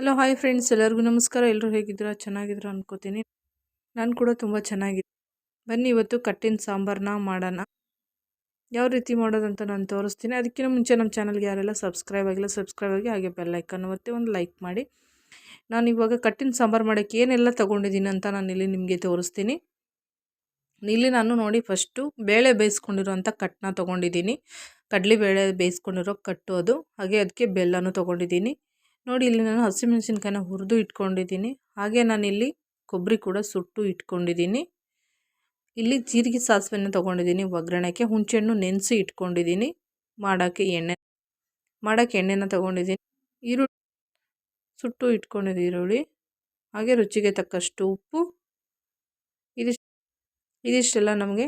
Hello, hi friends. ಎಲ್ಲರಿಗೂ ನಮಸ್ಕಾರ. ಎಲ್ಲರೂ ಹೇಗಿದ್ದೀರಾ? ಚೆನ್ನಾಗಿದ್ದೀರಾ ಅನ್ಕೋತೀನಿ. ನಾನು ಕೂಡ ತುಂಬ ಚೆನ್ನಾಗಿದೆ ಬನ್ನಿ, ಇವತ್ತು ಕಟ್ಟಿನ ಸಾಂಬಾರನ್ನ ಮಾಡೋಣ. ಯಾವ ರೀತಿ ಮಾಡೋದಂತ ನಾನು ತೋರಿಸ್ತೀನಿ. ಅದಕ್ಕಿಂತ ಮುಂಚೆ ನಮ್ಮ ಚಾನಲ್ಗೆ ಯಾರೆಲ್ಲ ಸಬ್ಸ್ಕ್ರೈಬ್ ಆಗಿಲ್ಲ, ಸಬ್ಸ್ಕ್ರೈಬ್ ಆಗಿ ಹಾಗೆ ಬೆಲ್ಲೈಕನ್ ಮತ್ತೆ ಒಂದು ಲೈಕ್ ಮಾಡಿ. ನಾನು ಇವಾಗ ಕಟ್ಟಿನ ಸಾಂಬಾರು ಮಾಡೋಕ್ಕೆ ಏನೆಲ್ಲ ತೊಗೊಂಡಿದ್ದೀನಿ ಅಂತ ನಾನು ಇಲ್ಲಿ ನಿಮಗೆ ತೋರಿಸ್ತೀನಿ. ಇಲ್ಲಿ ನಾನು ನೋಡಿ ಫಸ್ಟು ಬೇಳೆ ಬೇಯಿಸ್ಕೊಂಡಿರೋಂಥ ಕಟ್ಟನ್ನ ತೊಗೊಂಡಿದ್ದೀನಿ. ಬೇಳೆ ಬೇಯಿಸ್ಕೊಂಡಿರೋ ಕಟ್ಟು ಅದು. ಹಾಗೆ ಅದಕ್ಕೆ ಬೆಲ್ಲನೂ ತೊಗೊಂಡಿದ್ದೀನಿ. ನೋಡಿ, ಇಲ್ಲಿ ನಾನು ಹಸಿಮೆಣಸಿನ್ಕಾಯಿನ ಹುರಿದು ಇಟ್ಕೊಂಡಿದ್ದೀನಿ. ಹಾಗೆ ನಾನಿಲ್ಲಿ ಕೊಬ್ಬರಿ ಕೂಡ ಸುಟ್ಟು ಇಟ್ಕೊಂಡಿದ್ದೀನಿ. ಇಲ್ಲಿ ಜೀರಿಗೆ ಸಾಸಿವೆನ ತೊಗೊಂಡಿದ್ದೀನಿ ಒಗ್ಗರಣೆಗೆ. ಹುಣಸೆಹಣ್ಣು ನೆನೆಸಿ ಇಟ್ಕೊಂಡಿದ್ದೀನಿ. ಮಾಡೋಕ್ಕೆ ಎಣ್ಣೆ, ಮಾಡೋಕ್ಕೆ ಎಣ್ಣೆನ ತೊಗೊಂಡಿದ್ದೀನಿ. ಈರುಳ್ಳಿ ಸುಟ್ಟು ಇಟ್ಕೊಂಡಿದ್ದು ಈರುಳ್ಳಿ. ಹಾಗೆ ರುಚಿಗೆ ತಕ್ಕಷ್ಟು ಉಪ್ಪು. ಇದಿಷ್ಟು, ಇದಿಷ್ಟೆಲ್ಲ ನಮಗೆ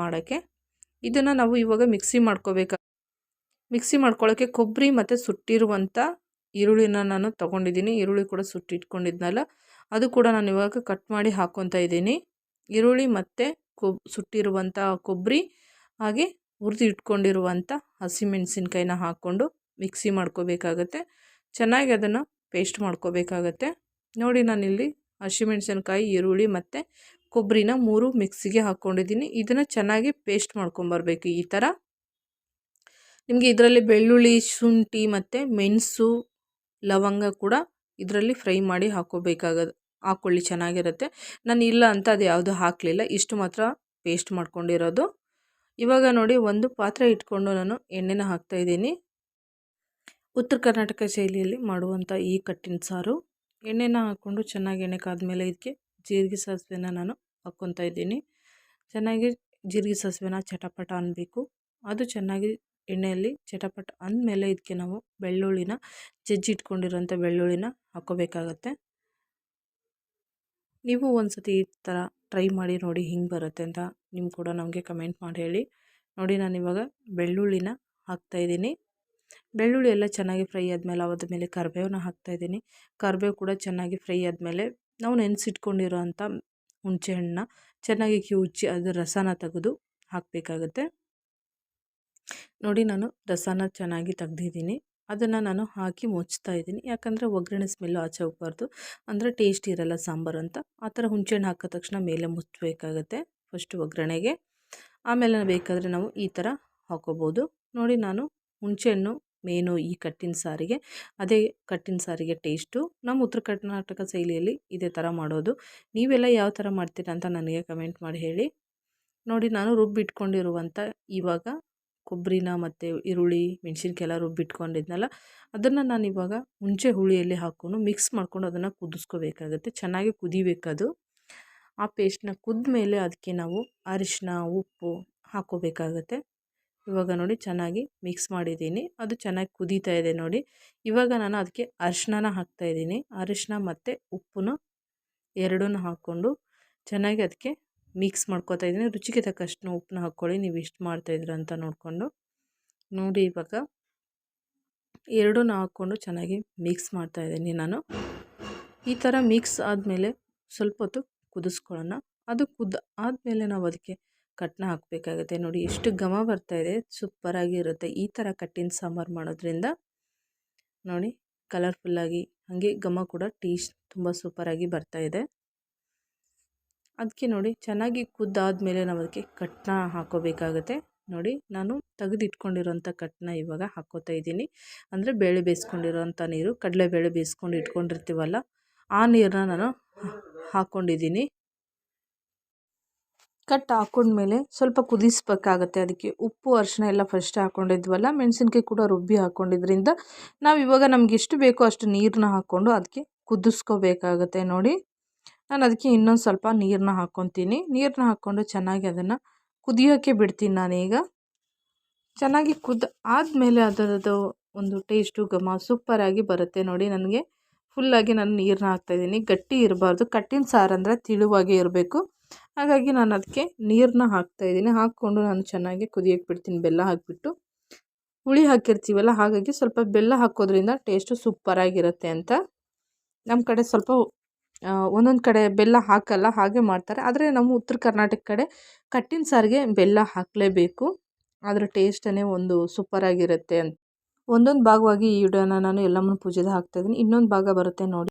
ಮಾಡೋಕ್ಕೆ. ಇದನ್ನು ನಾವು ಇವಾಗ ಮಿಕ್ಸಿ ಮಾಡ್ಕೋಬೇಕು, ಮಿಕ್ಸಿ ಮಾಡ್ಕೊಳ್ಳೋಕ್ಕೆ ಕೊಬ್ಬರಿ ಮತ್ತು ಸುಟ್ಟಿರುವಂಥ ಈರುಳ್ಳಿನ ನಾನು ತೊಗೊಂಡಿದ್ದೀನಿ. ಈರುಳ್ಳಿ ಕೂಡ ಸುಟ್ಟಿಟ್ಕೊಂಡಿದ್ನಲ್ಲ, ಅದು ಕೂಡ ನಾನು ಇವಾಗ ಕಟ್ ಮಾಡಿ ಹಾಕ್ಕೊತಾ ಇದ್ದೀನಿ. ಈರುಳ್ಳಿ ಮತ್ತು ಕೊಬ್ ಸುಟ್ಟಿರುವಂಥ ಕೊಬ್ಬರಿ ಹಾಗೆ ಹುರಿದು ಇಟ್ಕೊಂಡಿರುವಂಥ ಹಸಿಮೆಣಸಿನ್ಕಾಯಿನ ಹಾಕ್ಕೊಂಡು ಮಿಕ್ಸಿ ಮಾಡ್ಕೋಬೇಕಾಗತ್ತೆ. ಚೆನ್ನಾಗಿ ಅದನ್ನು ಪೇಸ್ಟ್ ಮಾಡ್ಕೋಬೇಕಾಗತ್ತೆ. ನೋಡಿ ನಾನಿಲ್ಲಿ ಹಸಿಮೆಣಸಿನ್ಕಾಯಿ, ಈರುಳ್ಳಿ ಮತ್ತು ಕೊಬ್ಬರಿನ ಮೂರು ಮಿಕ್ಸಿಗೆ ಹಾಕ್ಕೊಂಡಿದ್ದೀನಿ ಇದನ್ನು ಚೆನ್ನಾಗಿ ಪೇಸ್ಟ್ ಮಾಡ್ಕೊಂಬರ್ಬೇಕು ಈ ಥರ. ನಿಮಗೆ ಇದರಲ್ಲಿ ಬೆಳ್ಳುಳ್ಳಿ, ಶುಂಠಿ ಮತ್ತು ಮೆಣಸು ಲವಂಗ ಕೂಡ ಇದರಲ್ಲಿ ಫ್ರೈ ಮಾಡಿ ಹಾಕೋಬೇಕಾಗದು ಹಾಕ್ಕೊಳ್ಳಿ ಚೆನ್ನಾಗಿರುತ್ತೆ. ನಾನು ಇಲ್ಲ ಅಂತ ಅದು ಯಾವುದು ಹಾಕಲಿಲ್ಲ, ಇಷ್ಟು ಮಾತ್ರ ಪೇಸ್ಟ್ ಮಾಡ್ಕೊಂಡಿರೋದು. ಇವಾಗ ನೋಡಿ ಒಂದು ಪಾತ್ರೆ ಇಟ್ಕೊಂಡು ನಾನು ಎಣ್ಣೆನ ಹಾಕ್ತಾಯಿದ್ದೀನಿ ಉತ್ತರ ಕರ್ನಾಟಕ ಶೈಲಿಯಲ್ಲಿ ಮಾಡುವಂಥ ಈ ಕಟ್ಟಿನ ಸಾರು. ಎಣ್ಣೆನ ಹಾಕ್ಕೊಂಡು ಚೆನ್ನಾಗಿ ಎಣ್ಣೆ ಕಾದ್ಮೇಲೆ ಇದಕ್ಕೆ ಜೀರಿಗೆ ಸಾಸಿವೆನ ನಾನು ಹಾಕ್ಕೊತಾ ಇದ್ದೀನಿ. ಚೆನ್ನಾಗಿ ಜೀರಿಗೆ ಸಾಸಿವೆನ ಚಟಪಟ ಅನ್ನಬೇಕು ಅದು ಚೆನ್ನಾಗಿ ಎಣ್ಣೆಯಲ್ಲಿ ಚಟಪಟ ಅಂದಮೇಲೆ ಇದಕ್ಕೆ ನಾವು ಬೆಳ್ಳುಳ್ಳಿನ ಜಜ್ಜಿಟ್ಕೊಂಡಿರೋಂಥ ಬೆಳ್ಳುಳ್ಳಿನ ಹಾಕ್ಕೋಬೇಕಾಗತ್ತೆ ನೀವು ಒಂದು ಸತಿ ಈ ಥರ ಟ್ರೈ ಮಾಡಿ ನೋಡಿ ಹಿಂಗೆ ಬರುತ್ತೆ ಅಂತ ನಿಮ್ಮ ಕೂಡ ನಮಗೆ ಕಮೆಂಟ್ ಮಾಡಿ ಹೇಳಿ. ನೋಡಿ ನಾನು ಇವಾಗ ಬೆಳ್ಳುಳ್ಳಿನ ಹಾಕ್ತಾಯಿದ್ದೀನಿ ಬೆಳ್ಳುಳ್ಳಿ ಎಲ್ಲ ಚೆನ್ನಾಗಿ ಫ್ರೈ ಆದಮೇಲೆ ಅವಾದ ಮೇಲೆ ಕರಿಬೇವನ್ನ ಹಾಕ್ತಾಯಿದ್ದೀನಿ ಕರಿಬೇವು ಕೂಡ ಚೆನ್ನಾಗಿ ಫ್ರೈ ಆದಮೇಲೆ ನಾವು ನೆನೆಸಿಟ್ಕೊಂಡಿರೋ ಅಂಥ ಹುಣಸೆಹಣ್ಣನ್ನ ಚೆನ್ನಾಗಿ ಕಿವುಚಿ ಅದರ ರಸನ ತೆಗೆದು ಹಾಕಬೇಕಾಗತ್ತೆ. ನೋಡಿ ನಾನು ರಸನ ಚೆನ್ನಾಗಿ ತೆಗ್ದಿದ್ದೀನಿ. ಅದನ್ನು ನಾನು ಹಾಕಿ ಮುಚ್ತಾ ಇದ್ದೀನಿ. ಯಾಕಂದರೆ ಒಗ್ಗರಣೆ ಸ್ಮೆಲ್ಲು ಆಚೆ ಹೋಗ್ಬಾರ್ದು. ಅಂದರೆ ಟೇಸ್ಟ್ ಇರಲ್ಲ ಸಾಂಬಾರು ಅಂತ. ಆ ಥರ ಹುಣಸೆಹಣ್ಣು ಹಾಕಿದ ತಕ್ಷಣ ಮೇಲೆ ಮುಚ್ಚಬೇಕಾಗತ್ತೆ ಫಸ್ಟ್ ಒಗ್ಗರಣೆಗೆ. ಆಮೇಲೆ ಬೇಕಾದರೆ ನಾವು ಈ ಥರ ಹಾಕೋಬೋದು. ನೋಡಿ ನಾನು ಹುಣಸೆಹಣ್ಣು ಮೇನು ಈ ಕಟ್ಟಿನ ಸಾರಿಗೆ, ಅದೇ ಕಟ್ಟಿನ ಸಾರಿಗೆ ಟೇಸ್ಟು ನಮ್ಮ ಉತ್ತರ ಕರ್ನಾಟಕ ಶೈಲಿಯಲ್ಲಿ ಇದೇ ಥರ ಮಾಡೋದು. ನೀವೆಲ್ಲ ಯಾವ ಥರ ಮಾಡ್ತೀರಾ ಅಂತ ನನಗೆ ಕಮೆಂಟ್ ಮಾಡಿ ಹೇಳಿ. ನೋಡಿ ನಾನು ರುಬ್ಬಿಟ್ಕೊಂಡಿರುವಂಥ ಇವಾಗ ಕೊಬ್ಬರಿನ ಮತ್ತು ಈರುಳ್ಳಿ ಮೆಣಸಿನ್ಕಾಯಿ ಎಲ್ಲ ರುಬ್ಬಿಟ್ಕೊಂಡಿದ್ನಲ್ಲ ಅದನ್ನು ನಾನು ಇವಾಗ ಮುಂಚೆ ಹುಳಿಯಲ್ಲಿ ಹಾಕ್ಕೊಂಡು ಮಿಕ್ಸ್ ಮಾಡಿಕೊಂಡು ಅದನ್ನು ಕುದಿಸ್ಕೋಬೇಕಾಗತ್ತೆ. ಚೆನ್ನಾಗಿ ಕುದಿಬೇಕದು. ಆ ಪೇಸ್ಟ್ನ ಕುದ್ದ ಮೇಲೆ ಅದಕ್ಕೆ ನಾವು ಅರಿಶಿನ ಉಪ್ಪು ಹಾಕ್ಕೋಬೇಕಾಗತ್ತೆ. ಇವಾಗ ನೋಡಿ ಚೆನ್ನಾಗಿ ಮಿಕ್ಸ್ ಮಾಡಿದ್ದೀನಿ. ಅದು ಚೆನ್ನಾಗಿ ಕುದೀತಾ ಇದೆ ನೋಡಿ. ಇವಾಗ ನಾನು ಅದಕ್ಕೆ ಅರಿಶಿನ ಹಾಕ್ತಾಯಿದ್ದೀನಿ ಅರಿಶಿನ ಮತ್ತು ಉಪ್ಪನ್ನು ಎರಡನ್ನು ಹಾಕ್ಕೊಂಡು ಚೆನ್ನಾಗಿ ಅದಕ್ಕೆ ಮಿಕ್ಸ್ ಮಾಡ್ಕೋತಾ ಇದ್ದೀನಿ. ರುಚಿಗೆ ತಕ್ಕಷ್ಟು ಉಪ್ಪನ್ನ ಹಾಕ್ಕೊಳ್ಳಿ. ನೀವು ಎಷ್ಟು ಮಾಡ್ತಾಯಿದ್ದೀರ ಅಂತ ನೋಡಿಕೊಂಡು. ನೋಡಿ ಇವಾಗ ಎರಡೂ ಹಾಕ್ಕೊಂಡು ಚೆನ್ನಾಗಿ ಮಿಕ್ಸ್ ಮಾಡ್ತಾ ಇದ್ದೀನಿ ನಾನು. ಈ ಥರ ಮಿಕ್ಸ್ ಆದಮೇಲೆ ಸ್ವಲ್ಪ ಹೊತ್ತು ಕುದಿಸ್ಕೊಳ್ಳೋಣ. ಅದು ಕುದ್ ಆದಮೇಲೆ ನಾವು ಅದಕ್ಕೆ ಕಟ್ನ ಹಾಕಬೇಕಾಗುತ್ತೆ. ನೋಡಿ ಎಷ್ಟು ಘಮ ಬರ್ತಾಯಿದೆ ಸೂಪರಾಗಿ ಇರುತ್ತೆ ಈ ಥರ ಕಟ್ಟಿನ ಸಾಂಬಾರು ಮಾಡೋದ್ರಿಂದ ನೋಡಿ ಕಲರ್ಫುಲ್ಲಾಗಿ ಹಾಗೆ ಘಮ ಕೂಡ ಟೇಸ್ಟ್ ತುಂಬ ಸೂಪರಾಗಿ ಬರ್ತಾಯಿದೆ ಅದಕ್ಕೆ ನೋಡಿ ಚೆನ್ನಾಗಿ ಕುದ್ದಾದಮೇಲೆ ನಾವು ಅದಕ್ಕೆ ಕಟ್ನ ಹಾಕೋಬೇಕಾಗತ್ತೆ. ನೋಡಿ ನಾನು ತೆಗೆದಿಟ್ಕೊಂಡಿರೋಂಥ ಕಟ್ನ ಇವಾಗ ಹಾಕ್ಕೋತಾ ಇದ್ದೀನಿ. ಅಂದರೆ ಬೇಳೆ ಬೇಯಿಸ್ಕೊಂಡಿರೋಂಥ ನೀರು, ಕಡಲೆಬೇಳೆ ಬೇಯಿಸ್ಕೊಂಡು ಇಟ್ಕೊಂಡಿರ್ತೀವಲ್ಲ, ಆ ನೀರನ್ನ ನಾನು ಹಾಕ್ಕೊಂಡಿದ್ದೀನಿ ಕಟ್ ಹಾಕೊಂಡ್ಮೇಲೆ ಸ್ವಲ್ಪ ಕುದಿಸ್ಬೇಕಾಗತ್ತೆ. ಅದಕ್ಕೆ ಉಪ್ಪು ಅರಿಶಿನ ಎಲ್ಲ ಫಸ್ಟ್ ಹಾಕ್ಕೊಂಡಿದ್ವಲ್ಲ ಮೆಣಸಿನ್ಕಾಯಿ ಕೂಡ ರುಬ್ಬಿ ಹಾಕ್ಕೊಂಡಿದ್ರಿಂದ ನಾವು ಇವಾಗ ನಮ್ಗೆ ಎಷ್ಟು ಬೇಕೋ ಅಷ್ಟು ನೀರನ್ನ ಹಾಕ್ಕೊಂಡು ಅದಕ್ಕೆ ಕುದಿಸ್ಕೋಬೇಕಾಗತ್ತೆ. ನೋಡಿ. ನಾನು ಅದಕ್ಕೆ ಇನ್ನೊಂದು ಸ್ವಲ್ಪ ನೀರನ್ನ ಹಾಕ್ಕೊತೀನಿ. ನೀರನ್ನ ಹಾಕ್ಕೊಂಡು ಚೆನ್ನಾಗಿ ಅದನ್ನು ಕುದಿಯೋಕ್ಕೆ ಬಿಡ್ತೀನಿ ನಾನೀಗ. ಚೆನ್ನಾಗಿ ಕುದ್ದು ಆದಮೇಲೆ ಅದರದ್ದು ಒಂದು ಟೇಸ್ಟು ಘಮ ಸೂಪರಾಗಿ ಬರುತ್ತೆ ನೋಡಿ ನನಗೆ. ಫುಲ್ಲಾಗಿ ನಾನು ನೀರನ್ನ ಹಾಕ್ತಾಯಿದ್ದೀನಿ ಗಟ್ಟಿ ಇರಬಾರ್ದು. ಕಟ್ಟಿನ ಸಾರು ಅಂದರೆ ತಿಳುವಾಗಿ ಇರಬೇಕು. ಹಾಗಾಗಿ ನಾನು ಅದಕ್ಕೆ ನೀರನ್ನ ಹಾಕ್ತಾಯಿದ್ದೀನಿ ಹಾಕ್ಕೊಂಡು ನಾನು ಚೆನ್ನಾಗಿ ಕುದಿಯೋಕ್ಕೆ ಬಿಡ್ತೀನಿ. ಬೆಲ್ಲ ಹಾಕಿಬಿಟ್ಟು. ಹುಳಿ ಹಾಕಿರ್ತೀವಲ್ಲ ಹಾಗಾಗಿ ಸ್ವಲ್ಪ ಬೆಲ್ಲ ಹಾಕೋದ್ರಿಂದ ಟೇಸ್ಟು ಸೂಪರಾಗಿರುತ್ತೆ ಅಂತ. ನಮ್ಮ ಕಡೆ ಸ್ವಲ್ಪ ಒಂದೊಂದು ಕಡೆ ಬೆಲ್ಲ ಹಾಕಲ್ಲ, ಹಾಗೆ ಮಾಡ್ತಾರೆ. ಆದರೆ ನಮ್ಮ ಉತ್ತರ ಕರ್ನಾಟಕ ಕಡೆ ಕಟ್ಟಿನ ಸಾರಿಗೆ ಬೆಲ್ಲ ಹಾಕಲೇಬೇಕು. ಅದರ ಟೇಸ್ಟೇ ಒಂದು ಸೂಪರಾಗಿರುತ್ತೆ ಅಂತ. ಒಂದೊಂದು ಭಾಗವಾಗಿ ಈ ವಿಡಿಯೋನ ನಾನು ಎಲ್ಲಮ್ಮನ ಪೂಜೆದು ಹಾಕ್ತಾಯಿದ್ದೀನಿ ಇನ್ನೊಂದು ಭಾಗ ಬರುತ್ತೆ ನೋಡಿ.